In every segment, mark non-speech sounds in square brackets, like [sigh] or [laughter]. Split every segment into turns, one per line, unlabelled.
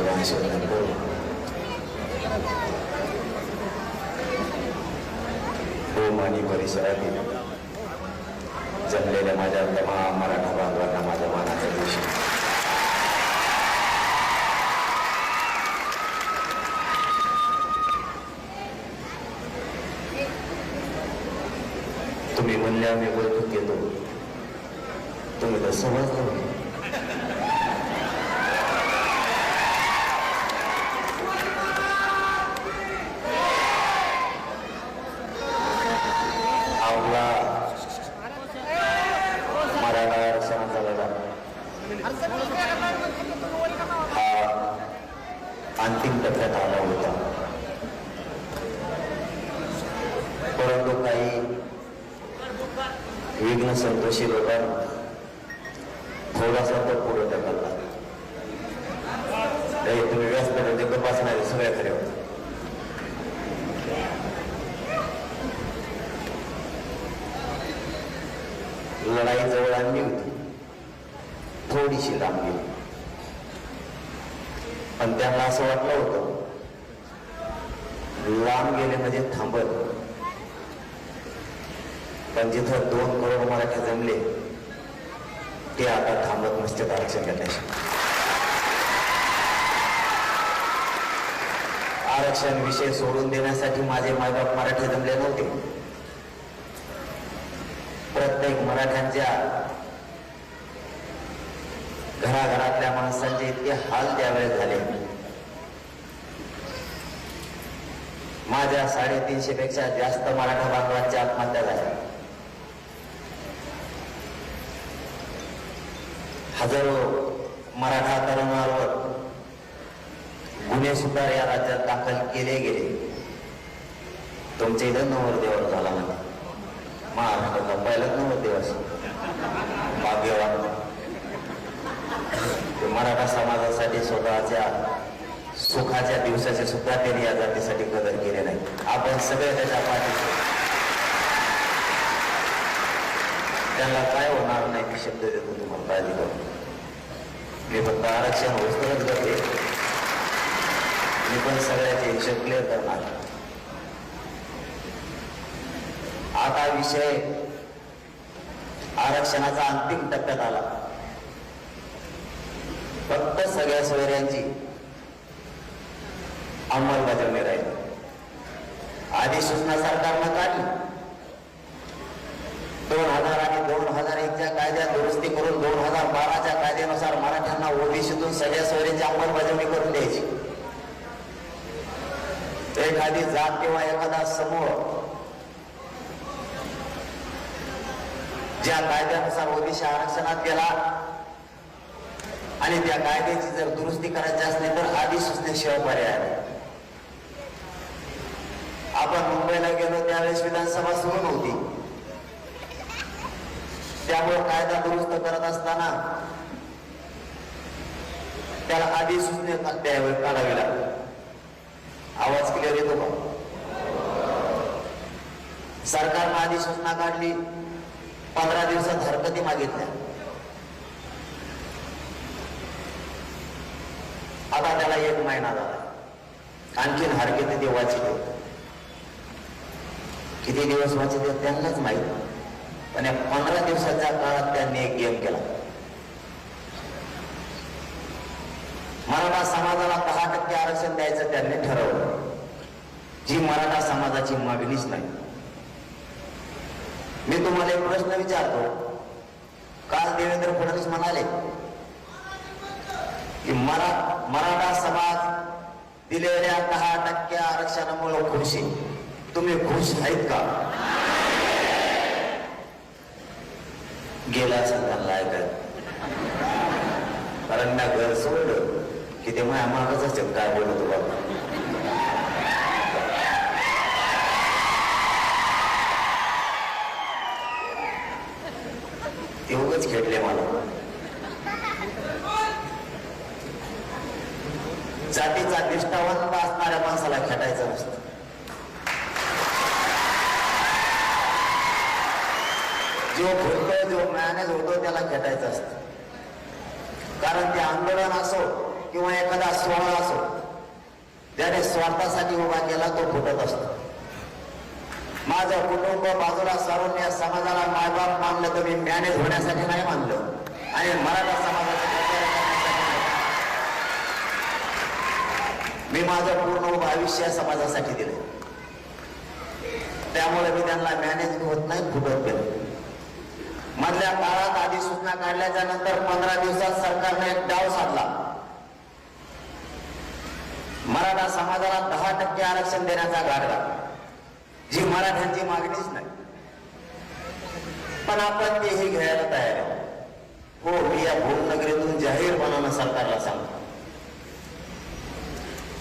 शिवराम करू होम आणि परिसरातील जमलेल्या माझ्या तमाम मराठा बांधवांना माझ्या मानाचा दिवशी. तुम्ही म्हणल्या मी बैठक घेतो तुम्ही तर समजलं नाही. आपला मराठा आरक्षणाचा लढा हा अंतिम टप्प्यात आला होता परंतु काही विघ्न संतोषी बाबा. थोडासा तो पुढे ढकलला. काही तुम्ही व्यस्त म्हणजे तपासणारे सगळ्या खरे होते लढाई जवळ आणली होती. थोडीशी लांब गेली. पण त्यांना असं वाटलं होतं लांब गेले म्हणजे थांबत. पण जिथं दोन करोड मराठी जमले ते आता थांबत नसते आरक्षण घेण्याशी आरक्षण विषय सोडून देण्यासाठी माझे मायबाप मराठी जमले नव्हते. प्रत्येक मराठ्यांच्या घराघरातल्या माणसांचे इतके हाल त्यावेळेस झाले. माझ्या साडेतीनशे पेक्षा जास्त मराठा बांधवांच्या आत्महत्या झाल्या हजारो मराठा तरुणांवर गुन्हे सुद्धा या राज्यात दाखल केले गेले. तुमच्या इथं नवरदेवर झाला म्हणजे महाराष्ट्राचा पहिलाच नवरदेव असेल भाग्यवान. मराठा समाजासाठी स्वतःच्या सुखाच्या दिवसाचे सुद्धा त्यांनी या जातीसाठी कदर केले नाही. आपण सगळे त्याच्या पाठीशी त्यांना काय होणार नाही मी शब्द देतो तुम्हाला. काळजी करून. मी फक्त आरक्षण होस्तच करते मी पण सगळ्याचे विषय क्लिअर करणार. आता विषय आरक्षणाचा अंतिम टप्प्यात आला. फक्त सगळ्या सोयऱ्यांची अंमलबजावणी राहील. अधिसूचना सरकारनं काढली दोन हजार आणि दोन हजार एकच्या कायद्यात दुरुस्ती करून दोन हजार बाराच्या कायद्यानुसार मराठ्यांना ओबीसीतून सगळ्या सोयरींची अंमलबजावणी करून द्यायची. एखादी जात किंवा एखादा समूह ज्या कायद्यानुसार ओबीसी आरक्षणात गेला आणि त्या कायद्याची जर दुरुस्ती करायची असली तर आधी अधिसूचनेशिवाय पर्याय आपण मुंबईला गेलो त्यावेळेस विधानसभा सुरू नव्हती. त्यामुळे कायदा दुरुस्त करत असताना त्याला अधिसूचने त्यावेळी काढावी लागली आवाज क्लिअर येतो का? सरकारनं सूचना काढली पंधरा दिवसात हरकती मागितल्या. आता त्याला एक महिना झाला. आणखीन हरकती ते वाचित किती दिवस वाचित त्यांनाच माहीत पण या पंधरा दिवसाच्या काळात त्यांनी एक गेम केला. मराठा समाजाला दहा टक्के आरक्षण द्यायचं त्यांनी ठरवलं. जी मराठा समाजाची मागणीच नाही. मी तुम्हाला एक प्रश्न विचारतो. काल देवेंद्र फडणवीस म्हणाले की मरा मराठा समाज दिलेल्या दहा टक्के आरक्षणामुळे खुशी तुम्ही खुश आहेत का? गेला असं त्यांना ऐकायला कारण मी घर सोडलं की ते माझ्या मागच असेल काय बोलत बाबा एवढंच खेळले मला. जातीचा निष्ठावंत असणाऱ्या माणसाला खेटायचं नसतं. जो फुटतो जो मॅनेज होतो त्याला खेटायचं असतं. कारण ते आंदोलन असो किंवा एखादा सोहळा असो ज्याने स्वार्थासाठी उभा केला तो फुटत असतो. माझं कुटुंब बाजूला सारून या समाजाला मायबाप मानलं तर मी मॅनेज होण्यासाठी नाही मानलं. आणि मराठा समाजाचा मी माझं पूर्ण आयुष्य या समाजासाठी दिलं त्यामुळे मी त्यांना मॅनेज होत नाही फुटत गेलो. मधल्या काळात आधी सूचना काढल्याच्या नंतर पंधरा दिवसात सरकारने एक डाव साधला. मराठा समाजाला दहा टक्के आरक्षण देण्याचा गाडला जी मराठ्यांची मागणीच नाही. पण आपण तेही घ्यायला तयार आहे हो मी या भूमनगरीतून जाहीरपणानं सरकारला सांगतो.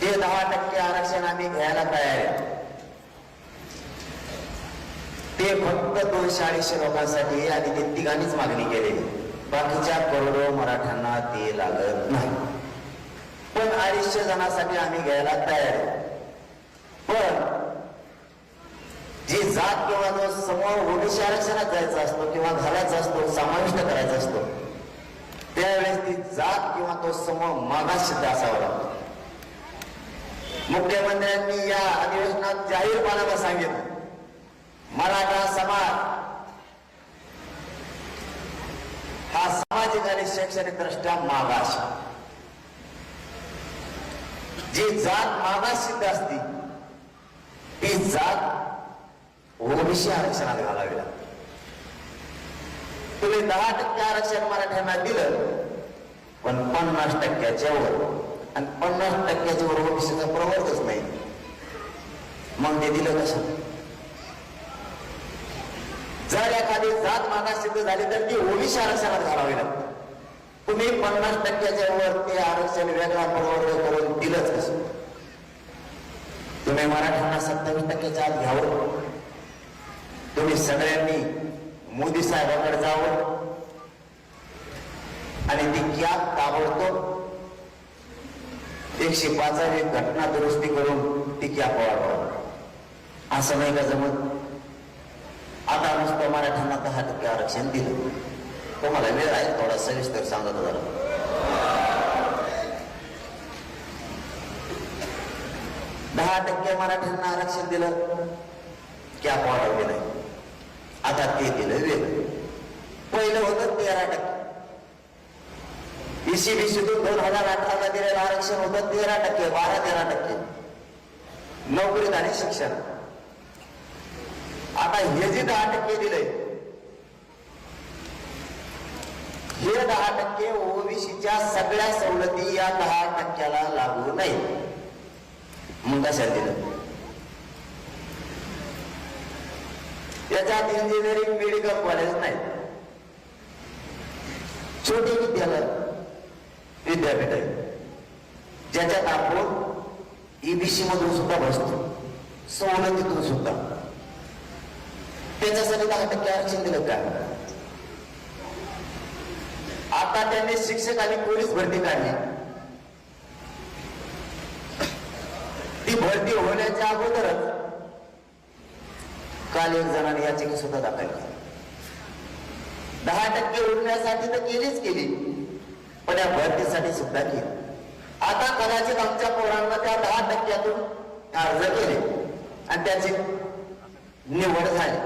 ते दहा टक्के आरक्षण आम्ही घ्यायला तयार आहे ते फक्त दोनशे अडीचशे लोकांसाठी आणि ते तिघांनीच मागणी केलेली. बाकीच्या करोडो मराठ्यांना ते लागत नाही. पण अडीचशे जणांसाठी आम्ही घ्यायला तयार आहे. पण जी जात किंवा जो समोर ओबीसी आरक्षणात जायचा असतो किंवा घालायचा असतो समाविष्ट करायचा असतो त्यावेळेस ती जात किंवा तो समूह मागास सिद्ध असावा लागतो. मुख्यमंत्र्यांनी या अधिवेशनात जाहीरपणाला सांगितलं मराठा समाज हा सामाजिक आणि मागास. जी जात मागास सिद्ध असती ती जात ओबीसी आरक्षणात घालावी लागते. तुम्ही दहा टक्के आरक्षण मराठ्यांना दिलं पण पन्नास टक्क्याच्या वर आणि पन्नास टक्क्याच्या वर ओबीसीचा प्रवर्गच नाही. मग ते दिलं कसं? जर एखादी जात मागास सिद्ध झाली तर ती ओबीसी आरक्षणात घालावी लागते. तुम्ही पन्नास टक्क्याच्या वर ते आरक्षण वेगळा प्रवर्ग करून दिलंच कसं? तुम्ही मराठ्यांना सत्तावीस टक्क्याच्या आत घ्यावं? तुम्ही सगळ्यांनी मोदी साहेबांकडे जावं? आणि ती कॅब ताबडतोब एकशे पाचावी घटना दुरुस्ती करून ती क्या वाढवा. असं नाही का जमत? आता नुसतं मराठ्यांना दहा टक्के आरक्षण दिलं. तुम्हाला वेळ आहे थोडा सविस्तर सांगत जरा दहा टक्के मराठ्यांना आरक्षण दिलं कॅप ऑर्डर नाही आता ते दिलं वेगळं पहिलं होतं तेरा टक्के ईसीबीसीतून दोन हजार अठराला दिलेलं आरक्षण होतं तेरा टक्के बारा तेरा टक्के नोकरीत आणि शिक्षण आता हे जे दहा टक्के दिलंय हे दहा टक्के ओबीसीच्या सगळ्या सवलती या दहा टक्क्याला लागू नाही. मग कशाला दिलं? याच्यात इंजिनिअरिंग मेडिकल कॉलेज नाही. छोटी विद्यालय विद्यापीठ आहे. ज्याच्यात आपण ईबीसी मधून सुद्धा बसतो. सवलतीतून सुद्धा. त्याच्यासाठी दहा टक्के आरक्षण दिलं का? आता त्यांनी शिक्षक आणि पोलीस भरती काढली. ती भरती होण्याच्या अगोदरच काल एक जणांनी याचिका सुद्धा दाखल केली. दहा टक्के उडण्यासाठी तर केलीच केली पण या भरतीसाठी सुद्धा केली. आता कदाचित आमच्या पोरांना त्या दहा टक्क्यातून अर्ज केले आणि त्याची निवड झाली.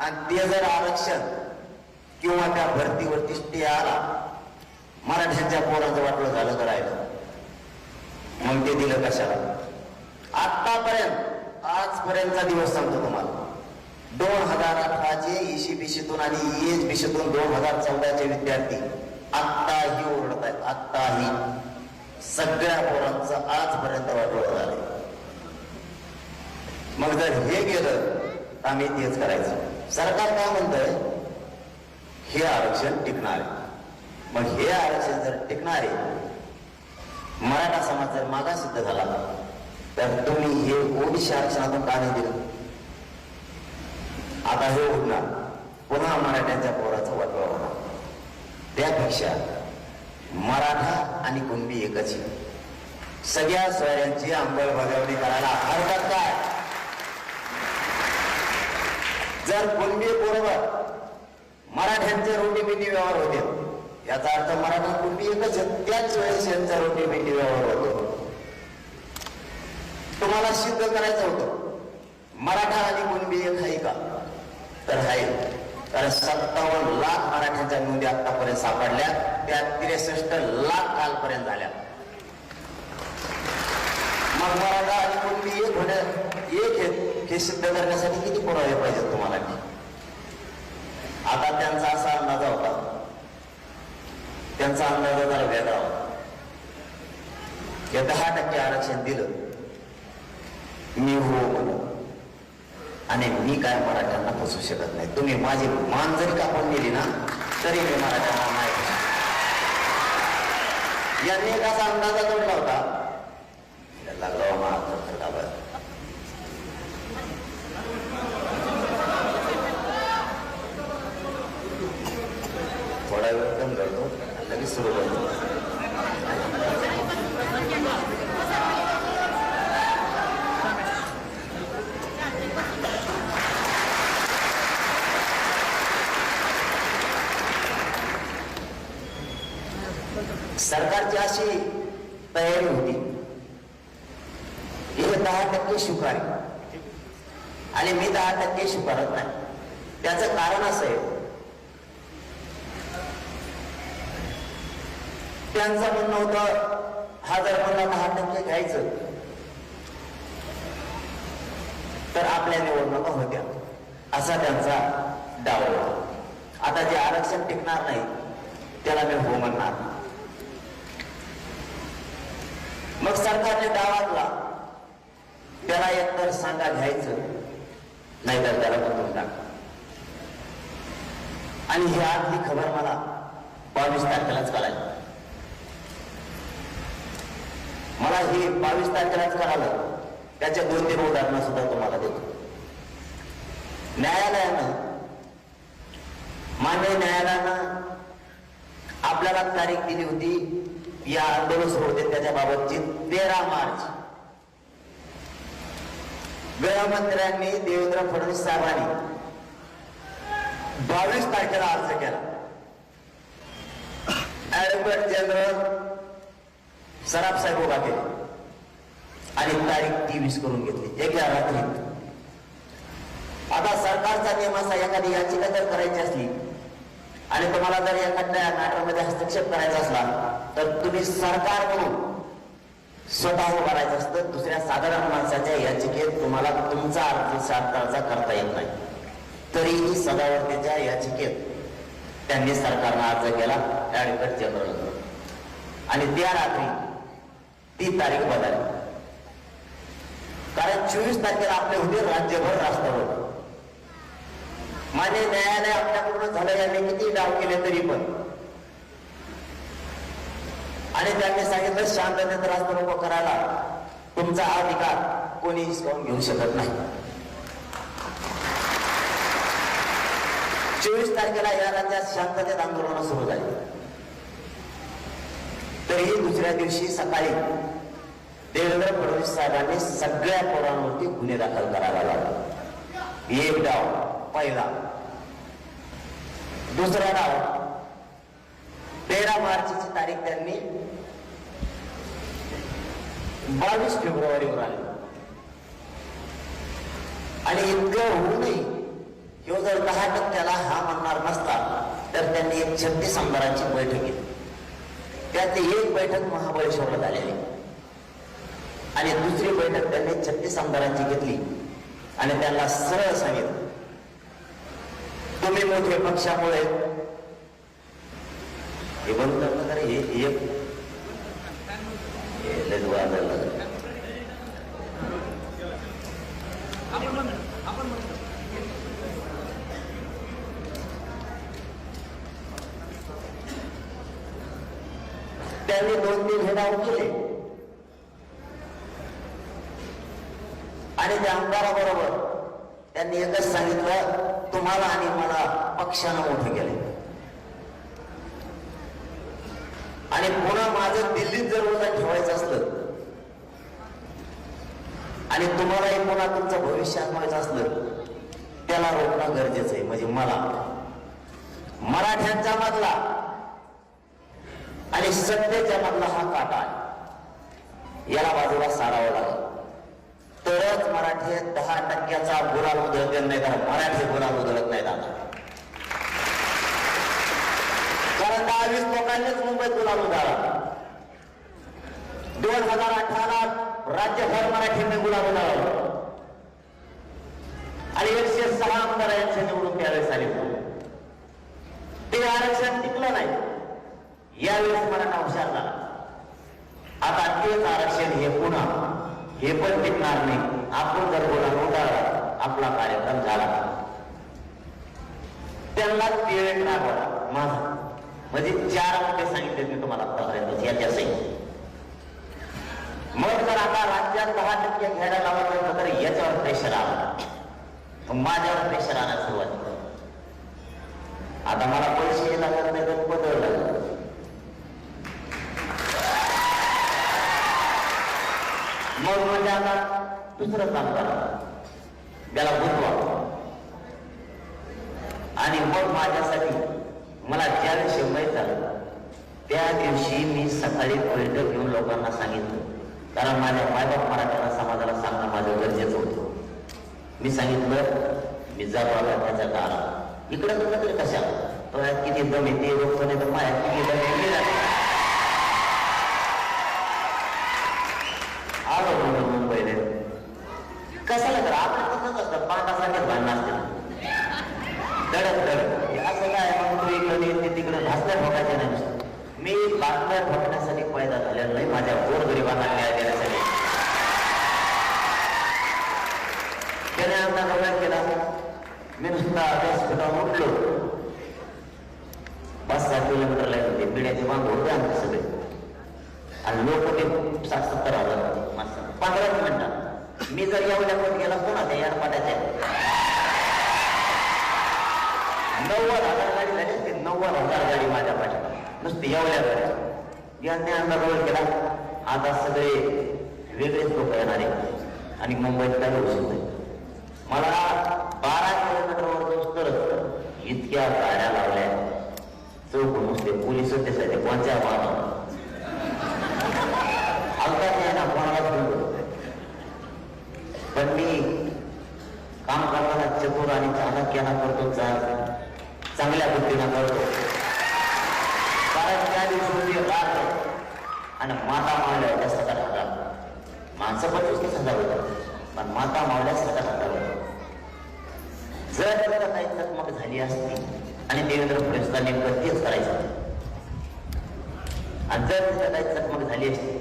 आणि ते जर आरक्षण किंवा त्या भरतीवरती स्टे आला मराठ्यांच्या पोरांचं वाटलं झालं करायला मग ते दिलं कशाला? आतापर्यंत आजपर्यंतचा दिवस सांगतो तुम्हाला. दोन हजार अठराचे ईशी बीशीतून आणि एज बीशीतून दोन हजार चौदाचे विद्यार्थी आत्ताही ओरडत आहेत आत्ताही. सगळ्या पोरांचं आजपर्यंत वाटोळ झालंय. मग जर हे गेलं तर आम्ही तेच करायचं. सरकार काय म्हणतंय? हे आरक्षण टिकणार आहे. मग हे आरक्षण जर टिकणार आहे मराठा समाज जर मागा सिद्ध झाला तर तुम्ही हे ओबीसी आरक्षणातून का नाही दिलं? आता हे उठणार. पुन्हा मराठ्यांच्या पोराचा वाटवा होणार. त्यापेक्षा मराठा आणि कुणबी एकच सगळ्या सोयऱ्यांची अंमलबजावणी करायला हरकत काय जर कुणबी बरोबर मराठ्यांचे रोटीबिटी व्यवहार होते. याचा अर्थ मराठा कुटुंबी एकच त्याच वेळेस यांचा रोटी व्यवहार होतो. तुम्हाला सिद्ध करायचं होतं. मराठा आणि कुणबी एक आहे का? तर आहे. कारण सत्तावन्न लाख मराठ्यांच्या नोंदी आतापर्यंत सापडल्या. त्या त्रेसष्ट लाख कालपर्यंत झाल्या. मग मराठा आणि कुणबी एक होण्या एक हे सिद्ध करण्यासाठी किती पुरावे पाहिजेत तुम्हाला? आता त्यांचा असा अंदाज होता. त्यांचा अंदाज जरा वेगळा होता. दहा टक्के आरक्षण दिलं. मी हो म्हणून. आणि मी काय मराठ्यांना फसू शकत नाही. तुम्ही माझी मान जरी कापून दिली ना तरी मी मराठ्यांना नाही यांनी एक असा अंदाजा जोडला होता. लागला महाराष्ट्र थोडा वेळ कम करतो लगेच सुरू करतो सरकारची अशी तयारी होती. हे दहा टक्के स्वीकारे आणि मी दहा टक्के स्वीकारत नाही त्याचं कारण असं आहे त्यांचं म्हणणं होतं हा जर मला दहा टक्के घ्यायचं. तर आपल्या निवडणुका होत्या. असा त्यांचा डाव होता. आता जे आरक्षण टिकणार नाही त्याला मी हो म्हणणार नाही. मग सरकारने डावातला त्याला एकतर सांगा घ्यायचं नाहीतर त्याला बदलून टाक. आणि ही आतली खबर मला बावीस तारखेलाच कळायची मला हे बावीस तारखेलाच आलं त्याच्या दोन तीन उदाहरणं सुद्धा तुम्हाला देतो. न्यायालयानं मान्य न्यायालयानं आपल्याला तारीख दिली होती या आंदोलन सुरू होते त्याच्या बाबतची तेरा मार्च. गृहमंत्र्यांनी देवेंद्र फडणवीस साहेबांनी बावीस तारखेला अर्ज केला. ऍडव्होकेट जनरल सराफ साहेब उभा केले. आणि तारीख तेवीस करून घेतली. एका रात्रीत आता सरकारचा नियम असा एखादी याचिका जर करायची असली आणि तुम्हाला जर एखाद्या मॅटरमध्ये हस्तक्षेप करायचा असला तर तुम्ही सरकार म्हणून स्वतः उभारायचं असतं. दुसऱ्या साधारण माणसाच्या याचिकेत तुम्हाला तुमचा अर्ज सरकारचा करता येत नाही. तरीही सदावर्तीच्या याचिकेत त्यांनी सरकारनं अर्ज केला. ऍडव्होकेट जनरल आणि त्या रात्री ती तारीख बदलली. कारण चोवीस तारखेला आपले होते राज्यभर राष्ट्रभर. मान्य न्यायालय आपल्याकडून झालं यांनी किती डाव केले तरी पण. आणि त्यांनी सांगितलं शांततेत राष्ट्ररोप करायला तुमचा हा अधिकार कोणी हिसकावून घेऊ शकत नाही. चोवीस तारखेला या राज्यात शांततेत आंदोलन सुरू झाली. तरीही दुसऱ्या दिवशी सकाळी देवेंद्र फडणवीस साहेबांनी सगळ्या पोरांवरती गुन्हे दाखल करायला लागला एक डाव पहिला. दुसरा डाव तेरा मार्चची तारीख त्यांनी बावीस फेब्रुवारीवर आली आणि इतकं होऊनही ह्यो जर दहा टक्क्याला हा म्हणणार नसता तर त्यांनी एक छत्तीस आमदारांची बैठक घेतली. त्यातली एक बैठक महाबळेश्वरला झालेली आणि दुसरी बैठक त्यांनी छत्तीस आमदारांची घेतली. आणि त्यांना सरळ सांगितलं. तुम्ही मोठे पक्षामुळे. हे बंद करणं हे हे एक हे त्यांनी दोन तीन हे डाव केले. आणि त्या आमदाराबरोबर त्यांनी एकच सांगितलं तुम्हाला आणि मला पक्षानं मोठे केले आणि पुन्हा माझं दिल्लीत जर वजन ठेवायचं असलं आणि तुम्हालाही पुन्हा तुमचं भविष्य आठवायचं असलं त्याला रोखणं गरजेचं आहे म्हणजे मला. मराठ्यांच्या मधला आणि सत्तेच्या मधला हा काटा आहे. याला बाजूला सारावं लागेल. तरच मराठी दहा टक्क्याचा गुलाल उधळत नाही तर मराठी गुलाल उधळत नाही दादा कारण दहा वीस लोकांनीच मुंबईत गुलाल उधळला. दोन हजार अठराला राज्यभर मराठींनी गुलाल उधळला. आणि एकशे सहा आमदार यांच्या निवडून त्यावेळेस आले ते आरक्षण टिकलं नाही. यावेळेस मराठा हुशार झाला आता तेच आरक्षण हे पुन्हा हे पण टिकणार नाही. आपण जर बोला उडाला आपला कार्यक्रम झाला. त्यांना तिळेट रागवला माझा. म्हणजे चार मुद्दे सांगितले मी तुम्हाला आतापर्यंत याच्या सहित मग जर आता राज्यात दहा टक्के घ्यायला लावलं तर याच्यावर प्रेशर आला. माझ्यावर प्रेशर आणायला सुरुवात आता मला पैसे लागत नाही तर बदललं मग म्हणजे आता दुसरं काम करा त्याला बुजवा आणि मग माझ्यासाठी मला ज्या दिवशी माहीत त्या दिवशी मी सकाळी बैठक घेऊन लोकांना सांगितलं कारण माझ्या मायबाप मराठ्याला समाजाला सांगणं माझं गरजेचं होतं मी सांगितलं मी जातो आता त्याच्या दारात इकडे तुला तरी कशा तो यात किती दम येते रोखतो नाही तर माझ्या किती दम येते आलो म्हणून मुंबईला कशाला तर आपण तसंच असतं पाठासाठी भांडणं असते दडत दडत हे असं काय मग तू इकडे येते तिकडे भासल्या ठोकायचे नाही नुसतं. मी बातम्या ठोकण्यासाठी पैदा झालेला नाही माझ्या गोरगरिबांना न्याय देण्यासाठी त्याने आमचा नव्या केला मी नुसता व्यासपीठावर उठलो पाच सहा किलोमीटरला होते पिढ्याचे माग होते आमचे सगळे आणि लोक ते सात सत्तर हजार माणसं पंधरा मिनिटात मी जर एवढ्या पण गेला असतो ना त्या यारपाट्याच्या नव्वद हजार गाडी झाली. ते नव्वद हजार गाडी माझ्या पाठीला नुसती एवढ्या गाड्या. यांनी अंदाज केला. आता सगळे वेगळेच लोक येणार आणि मुंबईत काही होऊ शकते मला बारा किलोमीटरवर जाऊस तर इतक्या गाड्या लावल्या. चौक नुसते पोलीस दिसायचे कोणत्या वाहन अलका नाही ना कोणाला पण मी काम करताना चतुर आणि चाणक्याना करतो चाल. चांगल्या बुद्धीनं करतो. कारण त्या दिवशी ते आणि माता मावल्या होत्या स्वतः हातात माणसं पण तीस हजार होतं. पण माता मावल्या स्वतः हातात जर त्याला काही चकमक झाली असती आणि देवेंद्र फडणवीसला नेमकं तेच करायचं आणि जर तिथं काही चकमक झाली असती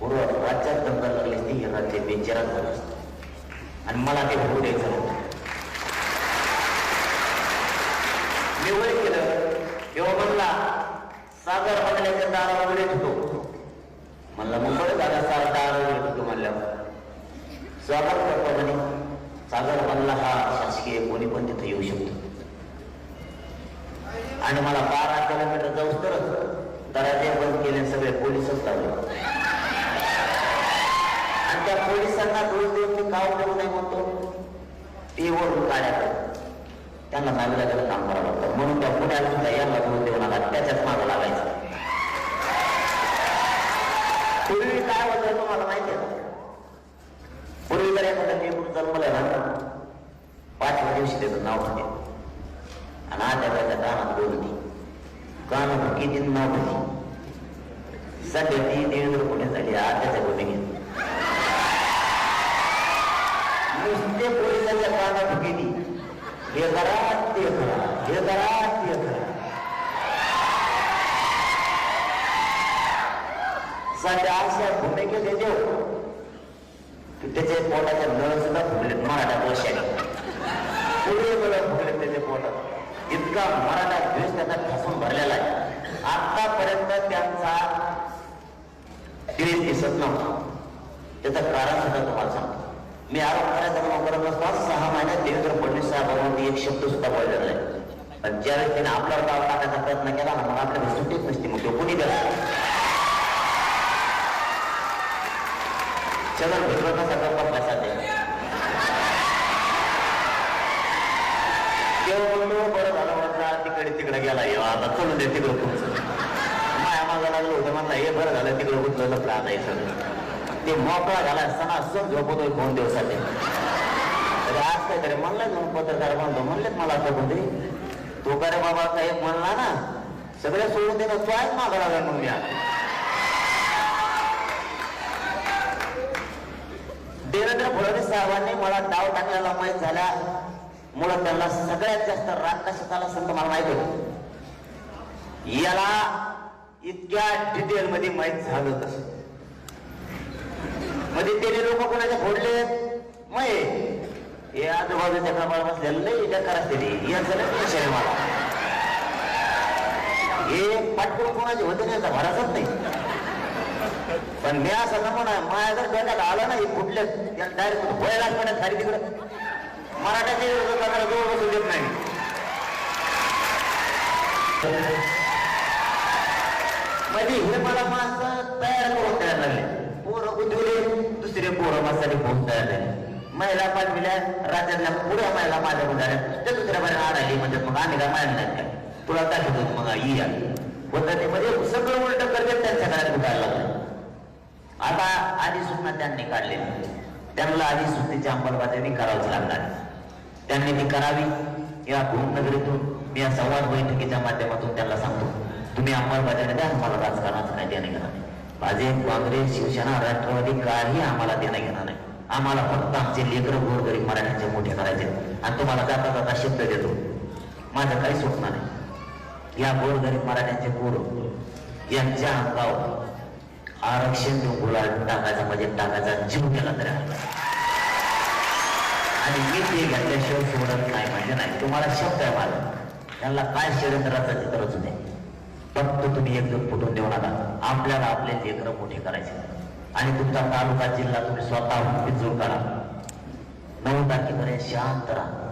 पूर्व राज्यात दंगल लागली असती हे राज्य बेचेरात झालं असतं. आणि मला ते होऊ द्यायचं नव्हतं मी वय केलं तेव्हा म्हणला सागर बंगल्याच्या दारावर उडे होतो म्हणला मुंबई दादा सार दार उडे होतो म्हणल्यावर स्वागत करतो म्हणे सागर बनला हा शासकीय कोणी पण तिथे येऊ शकतो आणि मला बारा किलोमीटर जाऊ तरच दराजे बंद केले सगळे पोलीसच लावले आणि त्या पोलिसांना दोष देऊन मी काव देऊ नये म्हणतो ते वरून काढ्या त्यांना सांगितलं त्याला काम करावं लागतं म्हणून त्या पुण्याला सुद्धा या दोष देऊ नका त्याच्याच मागं लागायचं पूर्वी काय होतं तुम्हाला माहिती आहे पूर्वी जर एखादा निवडून जन्मलं ना पाचव्या दिवशी त्याचं नाव होते. आणि आता त्याच्या कानात बोलती कानात किती नाव होती सध्या ती देवेंद्र पुणे झाली? आज त्याच्या घेत नुसते पोलिसाच्या कानात गेली हे करा ते करा हे करा ते करा. सध्या आशा फुटे गेले देव. त्याचे पोटाचे नळ सुद्धा फुटले मराठा दोषाने पुढे नळ फुटले त्याच्या पोटात. इतका मराठा द्वेष त्यांना ठासून भरलेला आहे. आतापर्यंत त्यांचा द्वेष दिसत नव्हता. त्याचं कारण सुद्धा तुम्हाला सांगतो. मी आरोप करायचा म्हणून करत असताना सहा महिन्यात देवेंद्र फडणवीस साहेबांवरती एक शब्द सुद्धा बोललेला नाही. पण ज्यावेळेस त्याने आपल्यावर डाव टाकायचा प्रयत्न केला ना मग आपल्याला सुटीच नसते मग तो कोणी कुणी दिला चलन भिजवण्याचा गप्पा कसा ते तेव्हा म्हणलो बरं झालं म्हणता तिकडे तिकडे गेला ये आता चलू दे तिकडे तुमचं माया
म्हणला हे बरं झालं तिकडे उचललं आता आहे सगळं ते मोकळा झाला असताना सण झोपतोय दोन दिवसाचे आज काय तरी म्हणलं म्हणून पत्रकार म्हणतो म्हणलेत मला आता कोणते तो का रे बाबा साहेब म्हणला ना सगळे सोडून देणं तो आहेच मागा लागला म्हणून मी आता देवेंद्र फडणवीस साहेबांनी मला डाव टाकलेला माहीत झाल्या मुळे त्यांना सगळ्यात जास्त राग कशाला संत मला माहीत होतं. याला इतक्या डिटेल मध्ये माहीत झालं कसं मध्ये म्हणजे त्याने लोक कोणाचे फोडले? मय. हे आजूबाजूच्या कामाला बसलेलं नाही बेकार करा ते. याचं आहे मला. हे पाठपुर कोणाचे होते नाही याचा भरासच नाही. पण मी असं नको ना माझ्या जर डोक्यात आलं नाही कुठले डायरेक्ट व्हायला पडत खाली तिकडे. मराठ्याचे लोकांना जोड बसू देत नाही. म्हणजे हे मला माणसं तयार करून तयार लागले. पोरं उद्योले दुसरे पोरं माझ्यासाठी पोहोच तयार झाले महिला पाठविल्या राज्यातल्या पुढ्या महिला माझ्याकडून झाल्या त्या दुसऱ्या महिला आणाली म्हणजे मग आम्ही काय मायला नाही. तुला दाखवतो मग ई या? पद्धतीमध्ये सगळं उलट करते त्यांच्या घरात उठायला लागलं. आता आधी सूचना त्यांनी काढलेली. त्यांना आधी सूचनेची अंमलबजावणी करावीच लागणार. त्यांनी ती करावी. या भूमनगरीतून मी या संवाद बैठकीच्या माध्यमातून त्यांना सांगतो तुम्ही अंमलबजावणी द्या आम्हाला राजकारणाचं काय देणं घेणार नाही. भाजप काँग्रेस शिवसेना राष्ट्रवादी काही आम्हाला देणं घेणार नाही. आम्हाला फक्त आमचे लेकर गोरगरीब मराठ्यांचे मोठे करायचे आणि तुम्हाला जाता जाता शब्द देतो. माझं काही सुटणार नाही. या गोरगरीब मराठ्यांचे गोर यांच्या अंगावर आरक्षण देऊन गुलाल टाकायचा म्हणजे टाकायचा जीव केला तरी आणि मी ते घेतल्याशिवाय सोडत नाही म्हणजे नाही. तुम्हाला शब्द आहे माझा. त्यांना काय षडयंत्राचा गरज नाही फक्त तुम्ही एकदम फुटून देऊ नका आपल्याला आपले लेकर मोठे करायचे. आणि तुमचा तालुका जिल्हा तुम्ही स्वतः पिंजून करा नऊ तारखेपर्यंत शांत राहा.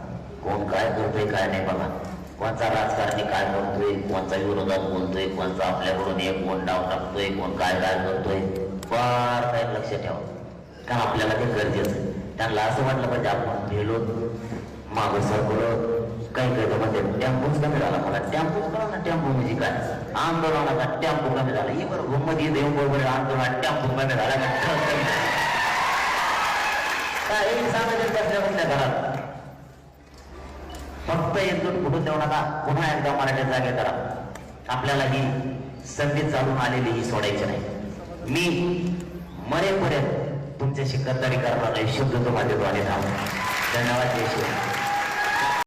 कोण काय करतोय काय नाही बघा. कोणचा राजकारणी काय करतोय कोणचा विरोधात बोलतोय कोणचा आपल्याकडून एक कोण डाव टाकतोय कोण काय काय करतोय फार काय लक्ष ठेवा. का आपल्याला ते गरजेचं त्यांना असं वाटलं पाहिजे आपण गेलो मागं सरकलो काही काही म्हणजे टेम्पोच कमी झाला मला टेम्पो करा ना टेम्पो म्हणजे काय? आंदोलनाचा टेम्पो कमी झाला. हे बरोबर मध्ये देऊन बरोबर आंदोलन टेम्पो कमी झाला. [laughs] काय कमी सांगायचं त्याच्या घरात? फक्त एकजूट फुटून देऊ नका पुन्हा एकदा मराठी जागे करा. आपल्याला ही संधी चालून आलेली ही सोडायची नाही. मी मरेपर्यंत तुमच्याशी गद्दारी करणार नाही शुद्ध तुम्हाला देतो आणि धन्यवाद जय शिवराय